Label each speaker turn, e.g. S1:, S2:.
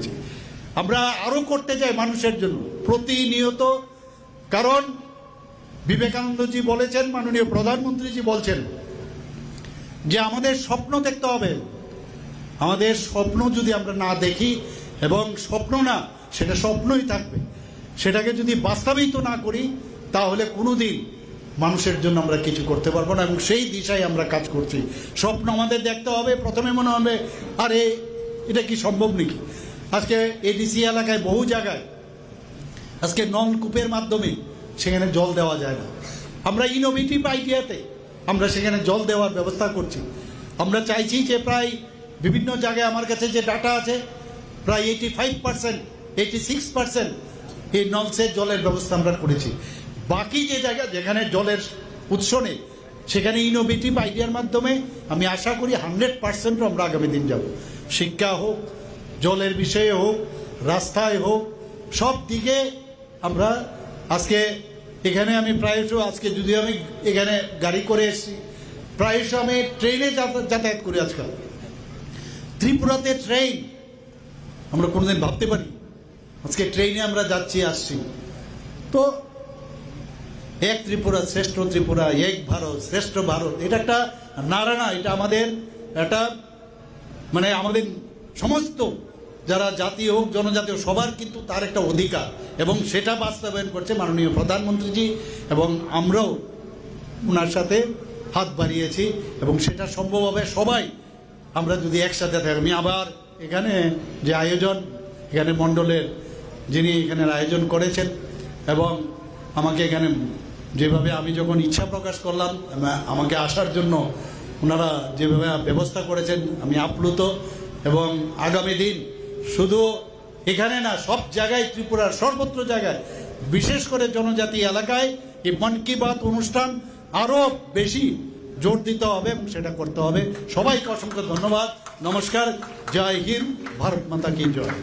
S1: করেছি। আমরা আরও করতে চাই মানুষের জন্য, প্রতিনিয়ত। কারণ বিবেকানন্দজি বলেছেন, মাননীয় প্রধানমন্ত্রীজি বলছেন যে আমাদের স্বপ্ন দেখতে হবে। আমাদের স্বপ্ন যদি আমরা না দেখি, এবং স্বপ্ন না, সেটা স্বপ্নই থাকবে। সেটাকে যদি বাস্তবিত না করি, তাহলে কোনোদিন মানুষের জন্য আমরা কিছু করতে পারব না, এবং সেই দিশায় আমরা কাজ করছি। স্বপ্ন আমাদের দেখতে হবে, প্রথমে মনে হবে, আরে, এটা কি সম্ভব নাকি? আজকে এডিসি এলাকায় বহু জায়গায়, আজকে নলকূপের মাধ্যমে সেখানে জল দেওয়া যায় না। আমরা ইনোভেটিভ আইডিয়াতে আমরা সেখানে জল দেওয়ার ব্যবস্থা করছি। আমরা চাইছি যে প্রায় বিভিন্ন জায়গায় আমার কাছে যে ডাটা আছে, প্রায় eighty five percent eighty six percent এই নলসের জলের ব্যবস্থা আমরা করেছি। বাকি যে জায়গা যেখানে জলের উৎস নেই, সেখানে ইনোভেটিভ আইডিয়ার মাধ্যমে আমি আশা করি হান্ড্রেড পার্সেন্টও আমরা আগামী দিন যাব। শিক্ষা হোক জলের বিষয়ে হোক, রাস্তায় হোক, সব দিকে আমরা আজকে এখানে আমি প্রায়শ আজকে যদি আমি এখানে গাড়ি করে এসেছি, প্রায়শ আমি ট্রেনে যাতায়াত করি আজকাল। ত্রিপুরাতে ট্রেন, আমরা কোনোদিন ভাবতে পারি আজকে ট্রেনে আমরা যাচ্ছি, আসছি। তো এক ত্রিপুরা শ্রেষ্ঠ ত্রিপুরা, এক ভারত, শ্রেষ্ঠ ভারত, এটা একটা নারা না এটা আমাদের একটা মানে আমাদের সমস্ত যারা জাতি হোক, জনজাতি হোক, সবার কিন্তু তার একটা অধিকার। এবং সেটা বাস্তবায়ন করছে মাননীয় প্রধানমন্ত্রীজি এবং আমরাও ওনার সাথে হাত বাড়িয়েছি এবং সেটা সম্ভব হবে সবাই। আমরা যদি একসাথে থাকি, আমি আবার এখানে যে আয়োজন, এখানে মণ্ডলের যিনি এখানের আয়োজন করেছেন এবং আমাকে এখানে যেভাবে আমি যখন ইচ্ছা প্রকাশ করলাম, আমাকে আসার জন্য ওনারা যেভাবে ব্যবস্থা করেছেন, আমি আপ্লুত এবং আগামী দিন শুধু এখানে না, সব জায়গায় ত্রিপুরার সর্বত্র জায়গায়, বিশেষ করে জনজাতি এলাকায় এই মন কি বাত অনুষ্ঠান আরও বেশি জোর দিতে হবে সেটা করতে হবে। সবাইকে অসংখ্য ধন্যবাদ। নমস্কার। জয় হিন্দ। ভারত মাতা কি জয়।